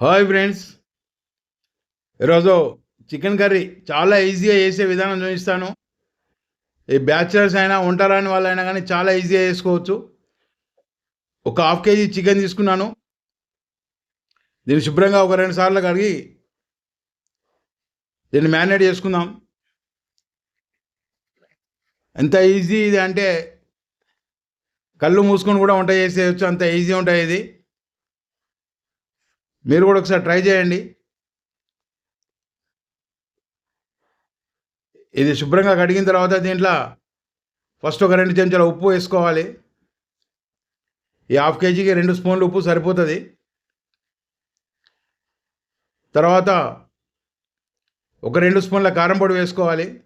Hi friends. ఈరోజు chicken curry చాలా ఈజీగా చేసే విధానం చూపిస్తాను. ఈ బ్యాచిలర్స్ అయినా ఉంటారని వాళ్ళైనా కానీ చాలా ఈజీగా చేసుకోవచ్చు. ఒక హాఫ్ కేజీ చికెన్ తీసుకున్నాను. దీన్ని శుభ్రంగా ఒక రెండు సార్లు కడిగి దీన్ని మ్యారినేట్ చేసుకుందాం. ఎంత ఈజీ ఇది అంటే కళ్ళు మూసుకొని కూడా వంట చేసేయచ్చు అంత ఈజీ ఉంటుంది ఇది. మీరు కూడా ఒకసారి ట్రై చేయండి. ఇది శుభ్రంగా కడిగిన తర్వాత దీంట్లో ఫస్ట్ ఒక రెండు చెంచాల ఉప్పు వేసుకోవాలి. ఈ హాఫ్ కేజీకి రెండు స్పూన్లు ఉప్పు సరిపోతుంది. తర్వాత ఒక రెండు స్పూన్ల కారం పొడి వేసుకోవాలి.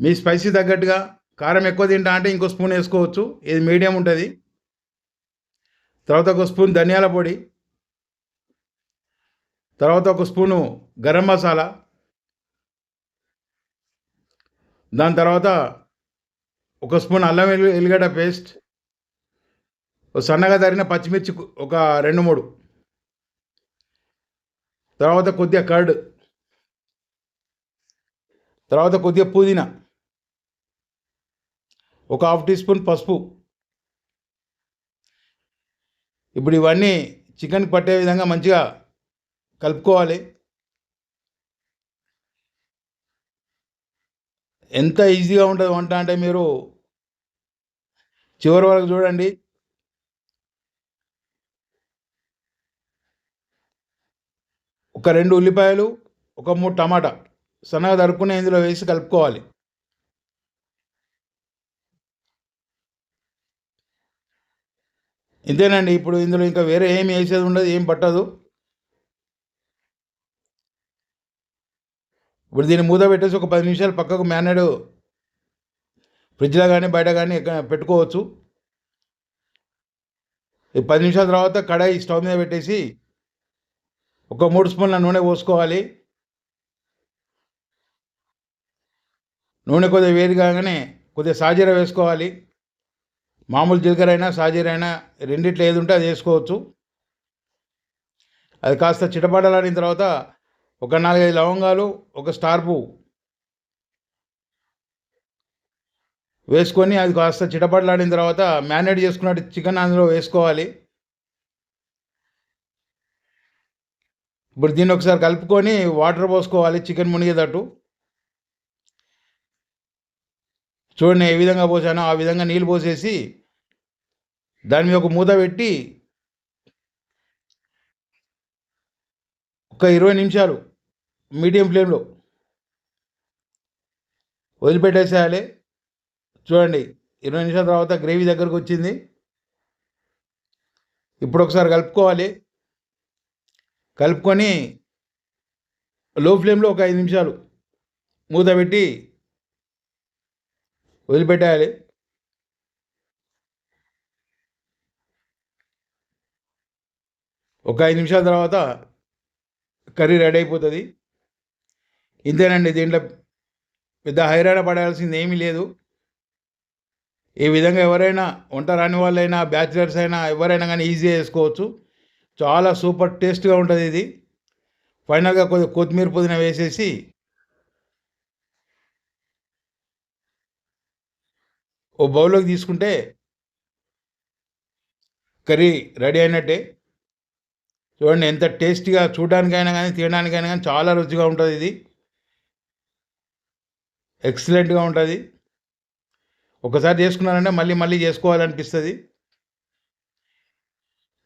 మీ స్పైసీ తగ్గట్టుగా కారం ఎక్కువ తింటా అంటే ఇంకో స్పూన్ వేసుకోవచ్చు. ఇది మీడియం ఉంటుంది. తర్వాత ఒక స్పూన్ ధనియాల పొడి. తర్వాత ఒక స్పూను గరం మసాలా. దాని తర్వాత ఒక స్పూన్ అల్లం వెల్లు ఎల్లిగడ్డ పేస్ట్. ఒక సన్నగా తరిగిన పచ్చిమిర్చి ఒక రెండు మూడు. తర్వాత కొద్దిగా కర్డ్. తర్వాత కొద్దిగా పుదీనా. ఒక హాఫ్ టీ స్పూన్ పసుపు. ఇప్పుడు ఇవన్నీ చికెన్కి పట్టే విధంగా మంచిగా కలుపుకోవాలి. ఎంత ఈజీగా ఉంటుంది వంట అంటే మీరు చివరి వరకు చూడండి. ఒక రెండు ఉల్లిపాయలు ఒక మూడు టమాటా సన్నగా తరుక్కునే ఇందులో వేసి కలుపుకోవాలి. ఇంతేనండి ఇప్పుడు ఇందులో ఇంకా వేరే ఏమి వేసేది ఉండదు ఏం పట్టదు. ఇప్పుడు దీన్ని మూత పెట్టేసి ఒక పది నిమిషాలు పక్కకు మ్యారినేట్ ఫ్రిడ్జ్లో కానీ బయట కానీ పెట్టుకోవచ్చు. ఈ పది నిమిషాల తర్వాత కడాయి స్టవ్ మీద పెట్టేసి ఒక మూడు స్పూన్ల నూనె పోసుకోవాలి. నూనె కొద్దిగా వేడి కాగానే కొద్దిగా సాజీర వేసుకోవాలి. మామూలు జీలకర్ర అయినా సాజీర అయినా రెండిట్లో ఏది ఉంటే అది వేసుకోవచ్చు. అది కాస్త చిటపటలాడిన తర్వాత ఒక నాలుగైదు లవంగాలు ఒక స్టార్ పువ్వు వేసుకొని అది కాస్త చిటపటలాడిన తర్వాత మ్యారినేట్ చేసుకున్నట్టు చికెన్ అందులో వేసుకోవాలి. ఇప్పుడు దీన్ని ఒకసారి కలుపుకొని వాటర్ పోసుకోవాలి చికెన్ మునిగేటట్టు. చూడండి ఏ విధంగా పోసానో ఆ విధంగా నీళ్ళు పోసేసి దాని మీద ఒక మూత పెట్టి ఒక ఇరవై నిమిషాలు మీడియం ఫ్లేమ్లో. వదిలిపెట్టేసేయాలి. చూడండి ఇరవై నిమిషాల తర్వాత గ్రేవీ దగ్గరకు వచ్చింది. ఇప్పుడు ఒకసారి కలుపుకోవాలి. కలుపుకొని లో ఫ్లేమ్లో ఒక ఐదు నిమిషాలు మూత పెట్టి వదిలిపెట్టేయాలి. ఒక ఐదు నిమిషాల తర్వాత కర్రీ రెడీ అయిపోతుంది. ఇంతేనండి దీంట్లో పెద్ద హైరాణ పడాల్సింది ఏమీ లేదు. ఈ విధంగా ఎవరైనా వంట రాని వాళ్ళైనా బ్యాచిలర్స్ అయినా ఎవరైనా కానీ ఈజీగా చేసుకోవచ్చు. చాలా సూపర్ టేస్ట్గా ఉంటుంది ఇది. ఫైనల్గా కొద్దిగా కొత్తిమీర పుదీనా వేసేసి ఓ బౌల్లోకి తీసుకుంటే కర్రీ రెడీ అయినట్టే. చూడండి ఎంత టేస్టీగా చూడడానికైనా కానీ తినడానికైనా కానీ చాలా రుచిగా ఉంటుంది ఇది. ఎక్సలెంట్గా ఉంటుంది. ఒకసారి చేసుకున్నారంటే మళ్ళీ మళ్ళీ చేసుకోవాలనిపిస్తుంది.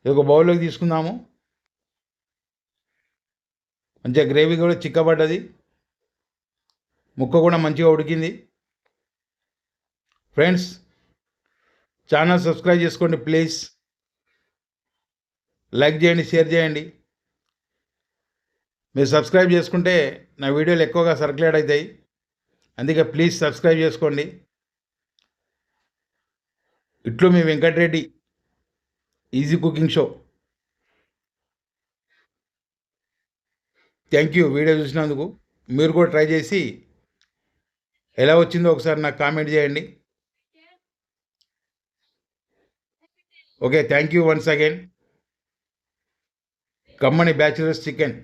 ఇది ఒక బౌల్లోకి తీసుకుందాము. మంచిగా గ్రేవీ కూడా చిక్కబడ్డది. ముక్క కూడా మంచిగా ఉడికింది. ఫ్రెండ్స్ ఛానల్ సబ్స్క్రైబ్ చేసుకోండి ప్లీజ్. లైక్ చేయండి షేర్ చేయండి. మీరు సబ్స్క్రైబ్ చేసుకుంటే నా వీడియోలు ఎక్కువగా సర్క్యులేట్ అవుతాయి. అందుకే ప్లీజ్ సబ్స్క్రైబ్ చేసుకోండి. ఇట్లు మీ Venkata Reddy. Easy cooking show thank you video చూసినందుకు. మీరు కూడా ట్రై చేసి ఎలా వచ్చిందో ఒకసారి నాకు కామెంట్ చేయండి. Okay thank you once again కమ్మని బ్యాచిలర్స్ చికెన్